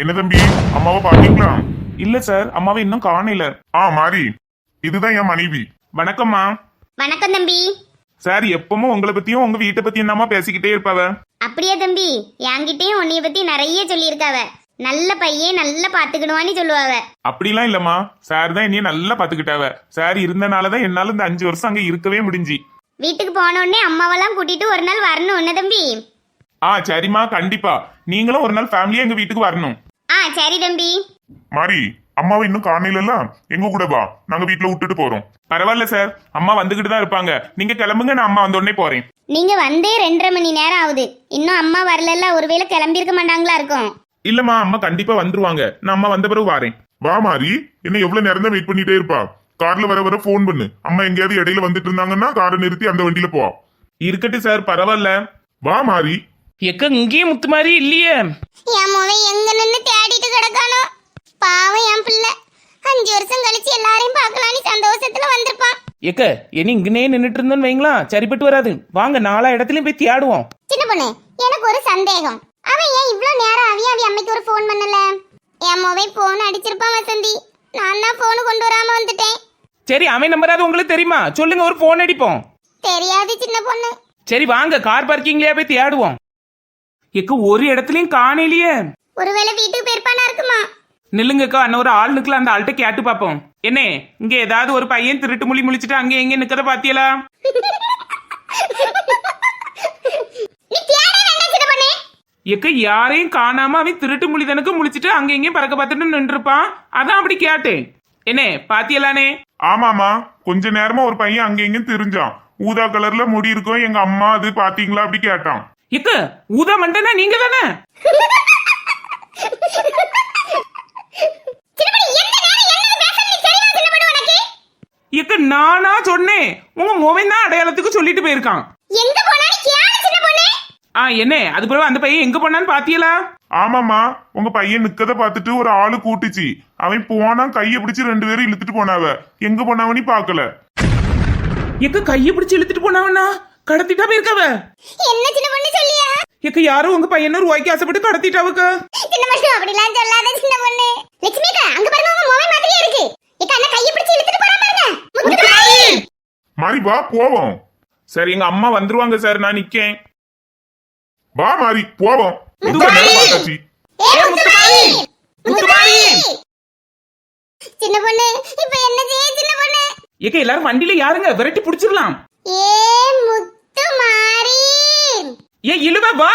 என்ன தம்பி? அம்மாவை பாத்தீங்களா? இல்ல சார் அம்மாவை இன்னும் காணல. ஆ மாறி. இதுதான் என் மனைவி. வணக்கம்மா. வணக்கம் தம்பி. சார் எப்பவும் உங்களை பத்தியும் உங்க வீட்டை பத்தியும் தாம்மா பேசிக்கிட்டே இருப்பாவ? அப்படியே தம்பி. என்கிட்டயும் உன்னைய பத்தி நிறைய சொல்லியிருக்காவ. நல்ல பையன் நல்லா பாத்துக்கணுவான்னு சொல்லுவாவ. அப்படிலாம் இல்லம்மா. சார் தான் என்னைய நல்லா பாத்துக்கிட்டாவ. சார் இருந்தனாலதான் என்னால இந்த அஞ்சு வருஷம் அங்க இருக்கவே முடிஞ்சு. வீட்டுக்கு போன உடனே அம்மாவெல்லாம் கூட்டிட்டு ஒரு நாள் வரணும் என்ன தம்பி? ஆ சரிம்மா. கண்டிப்பா. நீங்களும் ஒரு நாள் ஃபேமிலியா எங்க வீட்டுக்கு வரணும். சரி தம்பி. மாறி அம்மாவை இன்னும் காணையில எங்க கூட வா. நாங்க வீட்டுல விட்டுட்டு போறோம். பரவாயில்ல சார் அம்மா வந்துகிட்டு தான் இருப்பாங்க. நீங்க கிளம்புங்க நான் அம்மா வந்த உடனே போறேன். நீங்க வந்தே ரெண்டரை மணி நேரம் ஆகுது. இன்னும் அம்மா வரலல்ல ஒருவேளை கிளம்பியிருக்க மாட்டாங்களா இருக்கும். இல்லம்மா அம்மா கண்டிப்பா வந்துருவாங்க. நான் அம்மா வந்த பிறகு வாரேன். வா மாறி என்ன எவ்வளவு நேரம் தான் வெயிட் பண்ணிட்டே இருப்பா? கார்ல வர வர ஃபோன் பண்ணு. அம்மா எங்கேயாவது இடையில வந்துட்டு இருந்தாங்கன்னா காரை நிறுத்தி அந்த வண்டியில போ. இருக்கட்டும் சார் பரவாயில்ல. வா மாறி எக்க இங்கேயே முத்து மாதிரி இல்லையே. என் மோவன் எங்க நின்னு தேடிட்டு கிடக்கானோ? பாவம் என் பிள்ளை. அஞ்சு வருஷம் கழிச்சு எல்லாரையும் பார்க்கலான்னு சந்தோஷத்துல வந்திருப்பான். எக்க இனி இங்கனே நின்றுட்டு இருந்தோன்னு வைங்களா? சரிப்பட்டு வராது. வாங்க நாலா இடத்துலயும் போய் தேடுவோம். சின்ன பொண்ணு எனக்கு ஒரு சந்தேகம். அவன் ஏன் இவ்ளோ நேரம் அவி அவி அம்மைக்கு ஒரு ஃபோன் பண்ணல? என் மொபைல் ஃபோன் அடிச்சிருப்பான் வசந்தி. நான் தான் ஃபோனு கொண்டு வராம வந்துட்டேன். சரி அவன் நம்பராது உங்களுக்கு தெரியுமா? சொல்லுங்க ஒரு போன் அடிப்போம். தெரியாது சின்ன பொண்ணு. சரி வாங்க கார் பார்க்கிங்லயே போய் தேடுவோம். எக்க ஒரு இடத்துலயும் காணையிலையே ஒருவேளை வீட்டுக்கு போயிருப்பானா இருக்குமா? நில்லுங்கக்கா அண்ணன் ஒரு ஆள் நிக்கல அந்த ஆள்கிட்ட கேட்டு பாப்போம். என்ன இங்க ஏதாவது ஒரு பையன் திருட்டு முழி முழிச்சிட்டு அங்க எங்க நிக்கத பாத்தியலா? எக்க யாரையும் காணாம அவன் திருட்டு முழி தனக்கு முழிச்சிட்டு அங்க எங்கேயும் பறக்க பார்த்துட்டு நின்றுப்பான். அதான் அப்படி கேட்டேன். என்ன பாத்தியலானே? ஆமாமா கொஞ்ச நேரமா ஒரு பையன் அங்க இங்கன்னு தெரிஞ்சான். ஊதா கலர்ல முடி இருக்கும் எங்க அம்மா அது பாத்தீங்களா அப்படி கேட்டான். எக்க ஊதா மண்டனா நீங்க தானே? எக்க நானா சொன்னேன். உங்க மொபைல் தான் அடையாளத்துக்கு சொல்லிட்டு போயிருக்கான். எங்க போனாலும் கேளு சின்ன பொண்ணு? ஆ என்ன? அது பிறகு அந்த பையன் எங்க போனான்னு பாத்தியலா? ஆமாமா உங்க பையன் நிக்கத பார்த்துட்டு ஒரு ஆளு கூட்டுச்சு. அவன் போனா கைய பிடிச்சு ரெண்டு பேரும் இழுத்துட்டு போனாவ. எங்க போனாவனி பாக்கல எக்க கைய பிடிச்சு இழுத்துட்டு போனவனா கடத்திட்டா போயிருக்கவ? என்ன சின்ன பொண்ணு சொல்லியா? எக்க யாரும் உங்க பையனை ரூபாய்க்கு ஆசைப்பட்டு கடத்திட்டாவுக்கு சின்ன பொண்ணு அப்படிலாம் சொல்லாத சின்ன பொண்ணு. லட்சுமி அக்கா அங்க பாருங்க உங்க மொபைல் மாதிரியே இருக்கு. ஏக்கா அண்ணா கையை பிடிச்சு இழுத்துட்டு போறான் பாருங்க மாறி வா போவோம். சார் எங்க அம்மா வந்துருவாங்க சார் நான் நிக்கேன். வா மாறி போவோம். சின்ன பொண்ணு இப்போ என்ன செய்ய சின்ன பொண்ணு? எக்க எல்லாரும் வண்டியில யாருங்க விரட்டி புடிச்சிடலாம் ஏ முத்துமாரி ஏ இழுவ வா.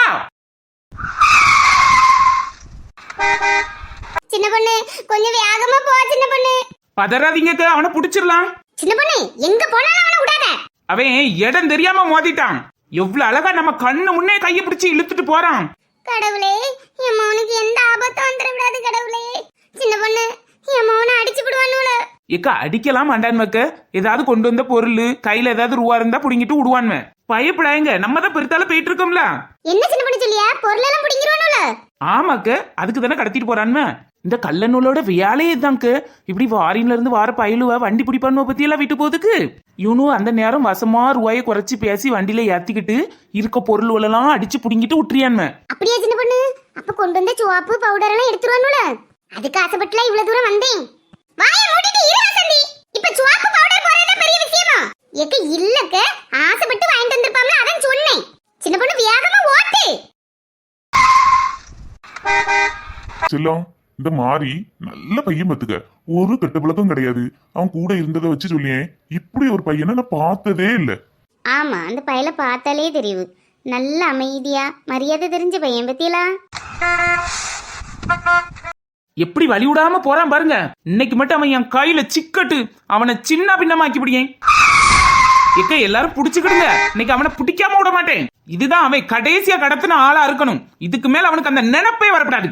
சின்ன பொண்ணு கொஞ்சம் வேகமா போ சின்ன பொண்ணு. பதறாதீங்க அவனை புடிச்சிடலாம். சின்ன பொண்ணு எங்க போனாலும் அவனை விடாத. அவன் இடம் தெரியாம மோதிட்டான். எவ்வளவு அழகா நம்ம கண்ணு முன்னே கைய பிடிச்சு இழுத்துட்டு போறான். கடவுளே என் மௌனுக்கு எந்த ஆபத்தும் வந்துட விடாது கடவுளே. சின்ன பொண்ணு என் மௌனை அடிச்சு விடுவானுல எக்க அடிக்கலாம் மாட்டான் மக்க. ஏதாவது கொண்டு வந்த பொருள் கையில ஏதாவது ரூபா இருந்தா புடிங்கிட்டு விடுவான்மே. பயப்படாங்க நம்ம தான் பெருத்தால போயிட்டு இருக்கோம்ல என்ன சின்ன பொண்ணு சொல்லியா? பொருள் எல்லாம் பிடிங்கிருவானுல ஆமாக்க அதுக்கு தானே கடத்திட்டு போறான்மே. இந்த கல்லநூலோட வேலையே தாங்க இப்படி வாரின்ல இருந்து வார பயிலுவ வண்டி பிடிப்பானுவ பத்தி எல்லாம் விட்டு போகுதுக்கு? இவனும் அந்த நேரம் வசமா ரூபாயை குறைச்சி பேசி வண்டியில ஏத்திக்கிட்டு இருக்க பொருள் எல்லாம் அடிச்சு புடிங்கிட்டு விட்டுறியான்மே. அப்படியே சின்ன பொண்ணு? அப்ப கொண்டு வந்த சோப்பு பவுடர் எல்லாம் எடுத்துருவானுல. அதுக்கு ஆசைப்பட்டுலாம் இவ்வளவு தூரம் வந்தேன். வாயை மூடிட்டு இரு வசந்தி இப்ப சோப்பு பவுடர் போறதா பெரிய விஷயமா எக்க இல்லக்க? ஆசைப்பட்டு வாங்கிட்டு வந்திருப்பாம்ல அதான் சொன்னேன். சின்ன பொண்ணு வேகமா ஓட்டு. செல்லம் இந்த மாறி நல்ல பையன் பத்துக்க. ஒரு கெட்ட பழக்கம் கிடையாது. அவன் கூட இருந்ததை வச்சு சொல்லியேன் இப்படி ஒரு பையனை நான் பார்த்ததே இல்லை. ஆமா அந்த பையல பார்த்தாலே தெரியுது. நல்ல அமைதியா மரியாதை தெரிஞ்ச பையன் பத்தியலா? எப்படி வழி விடாம போறான் பாருங்க. இன்னைக்கு மட்டும் அவன் என் கையில சிக்கட்டு. அவனை சின்ன பின்னமாக்கி பிடிங்க எக்க எல்லாரும் புடிச்சுக்கிடுங்க. இன்னைக்கு அவனை பிடிக்காம விட மாட்டேன். இதுதான் அவன் கடைசியா கடத்தின ஆளா இருக்கணும். இதுக்கு மேல அவனுக்கு அந்த நினைப்பே வரப்படாது.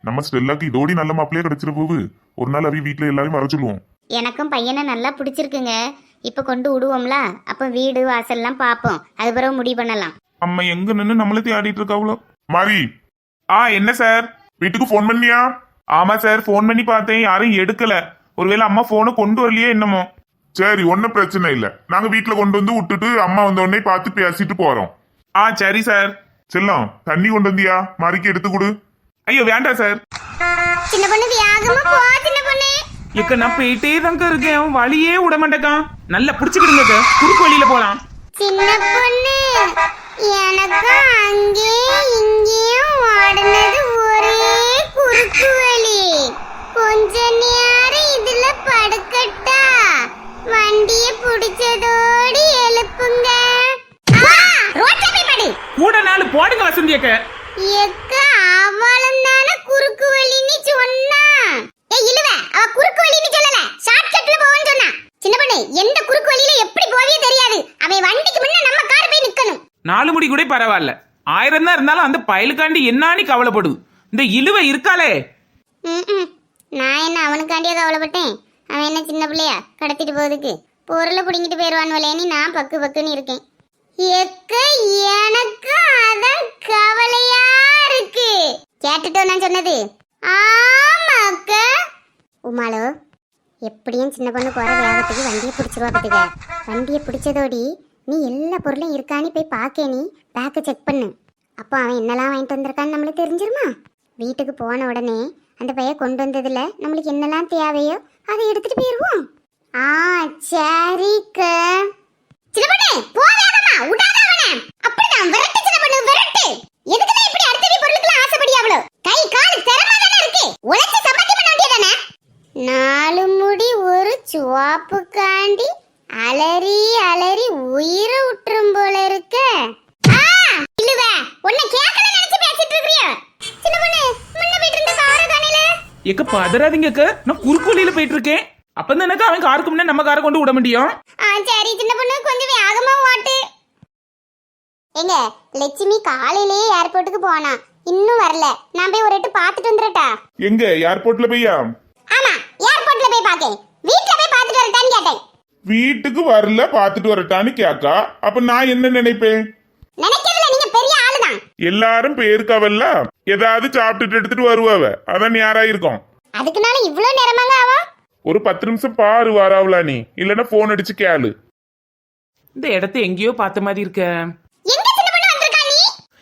நம்ம ஸ்டெல்லாக்கு இதோடி நல்ல மாப்பிள்ளையே கிடைச்சிட போகுது ஒரு நாள் அவி வீட்டுல எல்லாரையும் வர சொல்லுவோம். எனக்கும் பையனை நல்லா பிடிச்சிருக்குங்க. இப்ப கொண்டு விடுவோம்ல? அப்ப வீடு வாசல்லாம் பார்ப்போம் அது பிறகு முடிவு பண்ணலாம். அம்மா எங்க நின்னு நம்மள தேடிட்டு இருக்காவளோ? மாறி. ஆ என்ன சார்? வீட்டுக்கு ஃபோன் பண்ணியா? ஆமா சார் ஃபோன் பண்ணி பார்த்தேன். யாரும் எடுக்கல. ஒருவேளை அம்மா போனை கொண்டு வரலையே என்னமோ? சரி ஒன்னும் பிரச்சனை இல்ல. நாங்க வீட்டுல கொண்டு வந்து விட்டுட்டு அம்மா வந்த உடனே பார்த்து பேசிட்டு போறோம். ஆ சரி சார். செல்லம் தண்ணி கொண்டு வந்தியா? மாறிக்கு எடுத்து கொடு. ஐயோ வேண்டாம் சார். சின்ன பொண்ணு வியாகமா போ சின்ன பொண்ணு. எக்க நான் போயிட்டே தாங்க இருக்கேன் வழியே விட மாட்டேக்கான் நல்லா பிடிச்சிக்கிடுங்க. குறுக்கு வழியில போலாம். சின்ன பொண்ணு எனக்கு அங்கே இங்கேயும் ஓடுனது ஒரே குறுக்கு வழி. கொஞ்ச நேரம் இதுல படுக்கட்டா. வண்டிய புடிச்சதோடு எழுப்புங்க. ரோட்ல போய் படு கூட நாலு போடுங்க வசந்தி அக்க எக்க அவளும் தானே குறுக்கு வழின்னு சொன்னா. ஏ இழுவ அவ குறுக்கு வழின்னு சொல்லல. ஷார்ட்கட்ல போவோன்னு சொன்னா. சின்ன பொண்ணு எந்த குறுக்கு வழியில எப்படி போவியே தெரியாது. அவன் வண்டிக்கு முன்ன நம்ம கார் போய் நிக்கணும். நாலு முடி கூட பரவாயில்ல. ஆயிரம் தான் இருந்தாலும் அந்த பயலுக்காண்டி என்னானி கவலைப்படு இந்த இழுவை இருக்காளே. நான் என்ன அவனுக்காண்டியே கவலைப்பட்டேன்? அவன் என்ன சின்ன பிள்ளையா? கடத்திட்டு போகுதுக்கு பொருளை பிடிங்கிட்டு போயிடுவான்வலேன்னு நான் பக்கு பக்குன்னு இருக்கேன். எக்க எனக்கு அதான் கவலையா இருக்கு. கேட்டுட்டோ நான் சொன்னது? ஆமாக்க உமாளோ எப்படியும் சின்ன பொண்ணு போற வேகத்துக்கு வண்டியை பிடிச்சிருவா பார்த்துக்க வண்டியை பிடிச்சதோடி நீ எல்லா பொருளும் இருக்கான்னு போய் பார்க்க நீ. பேக்கை செக் பண்ணு. அப்போ அவன் என்னெல்லாம் வாங்கிட்டு வந்திருக்கான்னு நம்மளுக்கு தெரிஞ்சிருமா? வீட்டுக்கு போன உடனே அந்த பையன் கொண்டு வந்ததுல நம்மளுக்கு என்னெல்லாம் தேவையோ அதை எடுத்துட்டு போயிருவோம். ஆ சரிக்க. சின்ன பொண்ணு போ வேகமா விடாத அவனை. அப்படிதான் விரட்டு சின்ன விரட்டு. எதுக்குதான் இப்படி அடுத்தடி வீ பொருளுக்குலாம் ஆசைப்படியா அவ்வளோ கை கால் திறமா தானே இருக்கு. உழைச்சு சம்பாத்தி பண்ண வேண்டியதானே? நாலு முடி ஒரு சுவாப்பு காண்டி அலறி அலறி உயிரை விட்டுரும் போல இருக்க ஆ, இழுவ, உன்னை கேட்கல நினைச்சு பேசிட்டு இருக்கிறியா? சின்ன பொண்ணு, முன்ன போயிட்டு இருந்த காரை காணையில? எக்க பதறாதீங்க அக்க நான் குறுக்கு வழியில போயிட்டு இருக்கேன் அப்ப எனக்கு அவன் காருக்கு முன்ன நம்ம காரை கொண்டு விட முடியும். ஆ, சரி, சின்ன பொண்ணு, கொஞ்சம் வேகமா ஓட்டு. ஏங்க லட்சுமி காலையிலேயே ஏர்போர்ட்டுக்கு போனா. இன்னும் வரல. நான் போய் ஒரு எட்டு பார்த்துட்டு வந்துடட்டா எங்க ஏர்போர்ட்ல போய்யா? ஆமா ஏர்போர்ட்ல போய் பாக்கேன் வீட்ல போய் பார்த்துட்டு வரட்டான்னு கேட்டேன். வீட்டுக்கு வரல பாத்துட்டு வரட்டான்னு கேக்கா. அப்ப நான் என்ன நினைப்பேன் நினைக்கிறதுல நீங்க பெரிய ஆளுதான் எல்லாரும் பேருக்காவல்ல ஏதாவது சாப்பிட்டுட்டு எடுத்துட்டு வருவாவ அதான் யாரா இருக்கும் அதுக்குனால இவ்வளவு நேரமாங்க ஆகும் ஒரு பத்து நிமிஷம் பாரு வாராவலா நீ. இல்லன்னா போன் அடிச்சு கேளு. இந்த இடத்த எங்கேயோ பார்த்த மாதிரி இருக்க.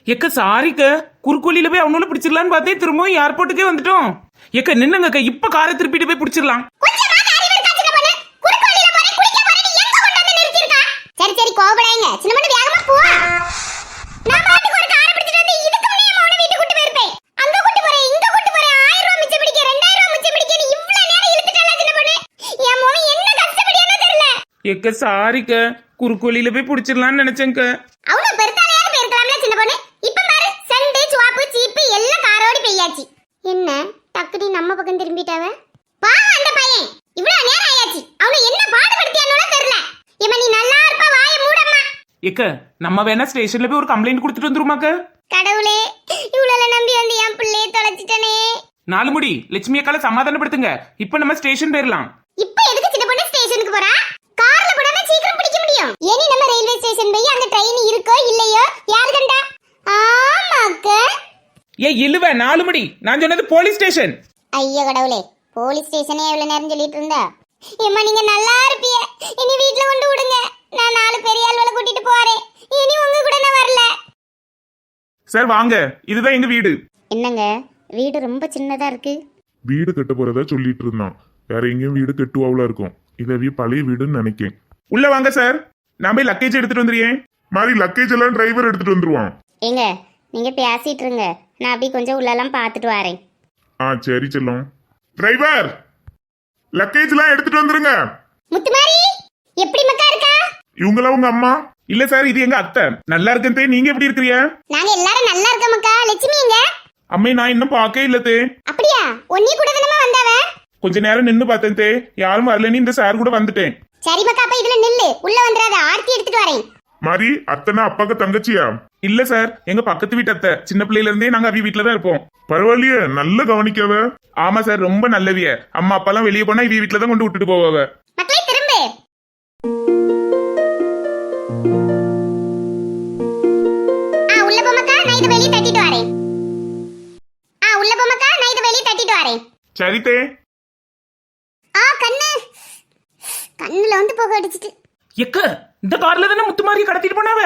எக்க சாரிக்க குறுக்கு வழியில போய் அவனோட பிடிச்சிடலான்னு பார்த்தே திரும்பவும் ஏர்போர்ட்டுக்கே வந்துட்டோம். எக்க நின்னுங்க இப்ப காரை திருப்பிட்டு போய் பிடிச்சிடலாம். கொஞ்சமாவது அறிவு இருக்கா சின்ன பொண்ணு குறுக்கு வழியில போறேன் குளிக்க போறேன் எங்க கொண்டு வந்து நிறுத்திருக்கா சரி சரி கோபப்படாதீங்க சின்ன பொண்ணு வேகமா போ நான் பாட்டுக்கு ஒரு காரை பிடிச்சிட்டு வந்து இதுக்கு முன்னே என் மகனை வீட்டுக்கு கூட்டு போயிருப்பேன் அங்க கூட்டு போறேன் இங்க கூட்டு போறேன் ஆயிரம் ரூபாய் மிச்சம் பிடிக்க ரெண்டாயிரம் ரூபாய் மிச்சம் பிடிக்க இவ்வளவு நேரம் இழுத்துட்டல சின்ன பொண்ணு என் மகன் என்ன கஷ்டப்படியானோ தெரியல எக்க சாரிக்க குறுக்கு வழியில போய் பிடிச்சிடலான்னு நினைச்சேங்க அவ்வளவு பெருத்தாலையாவது போயிருக்கலாம்ல சின்ன பொண்ணு? இப்ப பாரு சண்டு சுவாப்பு சீப்பு எல்லாம் காரோடி பெய்யாச்சு. என்ன? டக்குனி நம்ம பக்கம் திரும்பிட்டாவ? பாவம் அந்த பையன். இவ்வளவு நேரம் ஆயாச்சு. அவனை என்ன பாடுபடுத்தியானோ தெரியல. இவன் நீ நல்லா இருப்ப வாயை மூடம்மா. எக்க நம்ம வேணா ஸ்டேஷன்ல போய் ஒரு கம்ப்ளைண்ட் கொடுத்துட்டு வந்துருமாக்க? கடவுளே இவ்வளவு நம்பி வந்து என் பிள்ளைய தொலைச்சிட்டனே. நாலு முடி லட்சுமி அக்கால சமாதானப்படுத்துங்க. இப்ப நம்ம ஸ்டேஷன் போயிடலாம் இப்ப எதுக்கு சின்ன பொண்ணு ஸ்டேஷனுக்கு போறா? முடியும் ஏனி நம்ம ரயில்வே ஸ்டேஷன் போய் அங்க ட்ரெயின் இருக்கோ இல்லையோ? யாரு கண்டா? ஆமாக்க ஏ இழுவ நாலு முடி நான் சொன்னது போலீஸ் ஸ்டேஷன் ஐயோ கடவுளே. போலீஸ் ஸ்டேஷனே எவ்வளவு நேரம் சொல்லிட்டு இருந்தா? ஏம்மா நீங்க நல்லா இருப்பிய. இனி வீட்ல கொண்டு விடுங்க. நான் நாலு பெரிய ஆள்களை கூட்டிட்டு போறேன். இனி உங்க கூட நான் வரல. சார் வாங்க. இதுதான் எங்க வீடு. என்னங்க? வீடு ரொம்ப சின்னதா இருக்கு. வீடு கட்ட போறதா சொல்லிட்டு இருந்தான். வேற எங்கேயும் வீடு கட்டுவாவுல இருக்கும். இதவே பழைய வீடுன்னு நினைக்கேன். உள்ள வாங்க சார். நான் போய் லக்கேஜ் எடுத்துட்டு வந்துடுறேன். மாதிரி லக்கேஜ் எல்லாம் டிரைவர் எடுத்துட்டு வந்துருவான். ஏங்க நீங்க பேசிட்டு இருங்க. நான் அப்படி கொஞ்சம் உள்ளெல்லாம் பார்த்துட்டு வரேன். ஆ சரி செல்லம். டிரைவர் லக்கேஜ் எல்லாம் எடுத்துட்டு வந்துருங்க. முத்துமாரி எப்படி மக்கா இருக்கா? இவங்களா உங்க அம்மா? இல்ல சார் இது எங்க அத்தை. நல்லா இருக்கேன் தே, நீங்க எப்படி இருக்கிறியா நாங்க எல்லாரும் நல்லா இருக்க மக்கா. லட்சுமி எங்க? அம்மே நான் இன்னும் பார்க்கவே இல்ல தே. அப்படியா? ஒன்னி கூட தானமா வந்தாவ? கொஞ்ச நேரம் நின்னு பார்த்தேன் தே. யாரும் வரலன்னு இந்த சார் கூட வந்துட்டேன். சரி மக்கா அப்ப இதுல நில்லு. உள்ள வந்துடாத ஆர்த்தி எடுத்துட்டு வரேன். மாதிரி அத்தனை அப்பாக்கு தங்கச்சியா? இல்ல சார். எங்க பக்கத்து வீட்டு அத்தை. சின்ன பிள்ளையில இருந்தே நாங்க அவி வீட்டுல தான் இருப்போம். பரவாயில்லையே. நல்ல கவனிக்கவ. ஆமா சார். ரொம்ப நல்லவிய. அம்மா அப்பா எல்லாம் வெளியே போனா இவி வீட்டுல தான் கொண்டு விட்டுட்டு போவாவ. மக்களே திரும்பு. ஆ உள்ள போ மக்கா. நான் இத வெளிய தட்டிட்டு வரேன். ஆ உள்ள போ மக்கா. நான் இத வெளிய தட்டிட்டு வரேன் தே ஆ கண்ணு கண்ணுல வந்து புகை அடிச்சிட்டு. எக்க இந்த கார்ல தானே முத்து மாதிரி கடத்திட்டு போனாவ?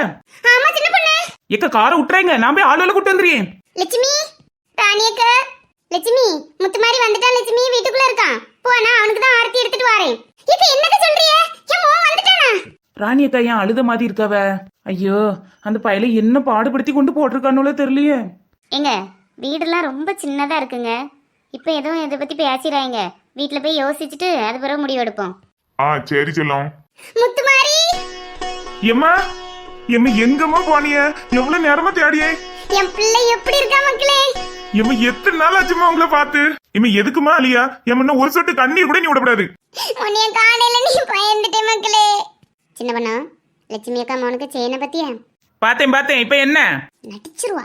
ஆமா சின்ன பொண்ணு. எக்க காரை விட்டுறேங்க. நான் போய் ஆளுல கூட்டு வந்துறேன் லட்சுமி ராணியக்க லட்சுமி முத்து மாதிரி வந்துட்டான் லட்சுமி. வீட்டுக்குள்ள இருக்கான். போ நான் அவனுக்கு தான் ஆரத்தி எடுத்துட்டு வரேன். இது என்னது சொல்றிய? என் மோன் வந்துட்டானா? ராணி அக்கா ஏன் அழுத மாதிரி இருக்கவ? ஐயோ அந்த பயலை என்ன பாடுபடுத்தி கொண்டு போட்டிருக்கானுல தெரியலையே. ஏங்க வீடெல்லாம் ரொம்ப சின்னதா இருக்குங்க. இப்போ எதுவும் இதை பத்தி பேசிடுறாங்க வீட்டில் போய் யோசிச்சுட்டு அது பிறகு முடிவு எடுப்போம் ஆ சரி செல்லம். முத்துமாரி! எம்மா எம்மா எங்கம்மா போனிய எவ்வளவு நேரமா தேடியே? என் பிள்ளை எப்படி இருக்கா மக்களே? எம்மா எத்தனை நாள் ஆச்சுமா உங்களை பார்த்து? இம்மா எதுக்குமா அலியா எம்மா இன்னும் ஒரு சொட்டு கண்ணீர் கூட நீ விடக்கூடாது. உன்னைய காலையில நீ பயந்துட்டே மக்களே. சின்ன பண்ணா லட்சுமி அக்கா மோனுக்கு செயினை பத்தியா? பார்த்தேன் பார்த்தேன். இப்ப என்ன? நடிச்சிருவா.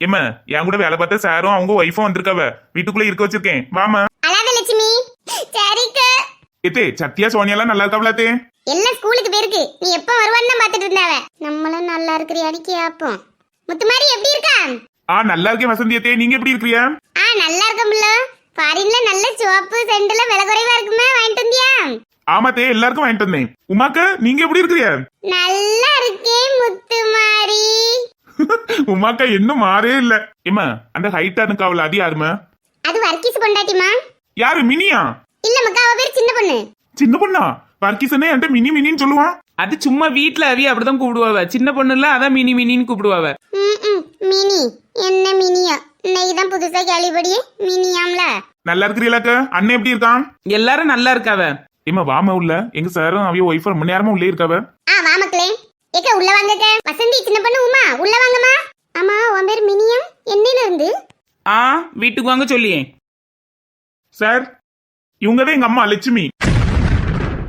எம்மா என் கூட வேலை பார்த்த சாரும் அவங்க ஒய்ஃபும் வந்திருக்காவ. வீட்டுக்குள்ள இருக்க வச்சிருக்கேன். வாமா அழாத லட்சுமி. சரிக்கா. ஏத்தே சத்யா சோனியாலாம் நல்லா இருக்காவளாத்தே எல்லாம் ஸ்கூலுக்கு போயிருக்கு. நீ எப்ப வருவான்னு தான் பார்த்துட்டு இருந்தாவ. நம்மளும் நல்லா இருக்கிறியாடி கேப்போம் முத்துமாரி எப்படி இருக்கா? ஆ நல்லா இருக்கேன் வசந்தியத்தே நீங்க எப்படி இருக்கிறியா? ஆ நல்லா இருக்கமுல்ல ஃபாரின்ல நல்ல சிவப்பு செண்டுல விலை குறைவா இருக்குமே? வாங்கிட்டு வந்தியா? ஆமாத்தே எல்லாருக்கும் வாங்கிட்டு வந்தேன். உமாக்கு நீங்க எப்படி இருக்கிறியா? நல்லா இருக்கேன் முத்துமாரி. உமாக்கா இன்னும் மாறே இல்ல. ஏம்மா அந்த ஹைட்டா இருக்காவல அது யாருமா அது வர்க்கீஸ் பொண்டாட்டிமா யாரு மினியா? இல்ல மக்கா அவ பேர் சின்ன பொண்ணு. சின்ன பொண்ணா? வர்க்கீசனே என்கிட்ட மினி மினின்னு சொல்லுவான் அது சும்மா வீட்ல அவிய அப்படிதான் கூப்பிடுவாவ. சின்ன பொண்ணுல அதான் மினி மினின்னு கூப்பிடுவாவ. ம் மினி. என்ன மினியா? இன்னைக்கு தான் புதுசா கேள்விப்படியே மினியாம்ல. நல்லா இருக்கிறீங்களாக்க அண்ணன் எப்படி இருக்கான்? எல்லாரும் நல்லா இருக்காவ. ஏம்மா வாம உள்ள. எங்க சாரும் அவைய ஒய்ஃப் ரொம்ப நேரமா உள்ளே இருக்காவ. ஆ வா மக்களே. ஏக்க உள்ள வாங்கக்க வசந்தி சின்ன பொண்ணு உமா உள்ள வாங்கம்மா. ஆமா உன் பேர் மினியம் என்னையில இருந்து ஆ வீட்டுக்கு வாங்க சொல்லியே. சார் இவங்க தான் எங்க அம்மா லட்சுமி.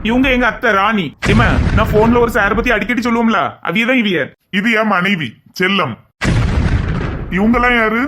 இவங்க எங்க அத்தை ராணி. ஏம்மா நான் போன்ல ஒரு சார் பத்தி அடிக்கடி சொல்லுவோம்ல? அவியதான் இவிய இது என் மனைவி செல்லம். இவங்கெல்லாம் யாரு?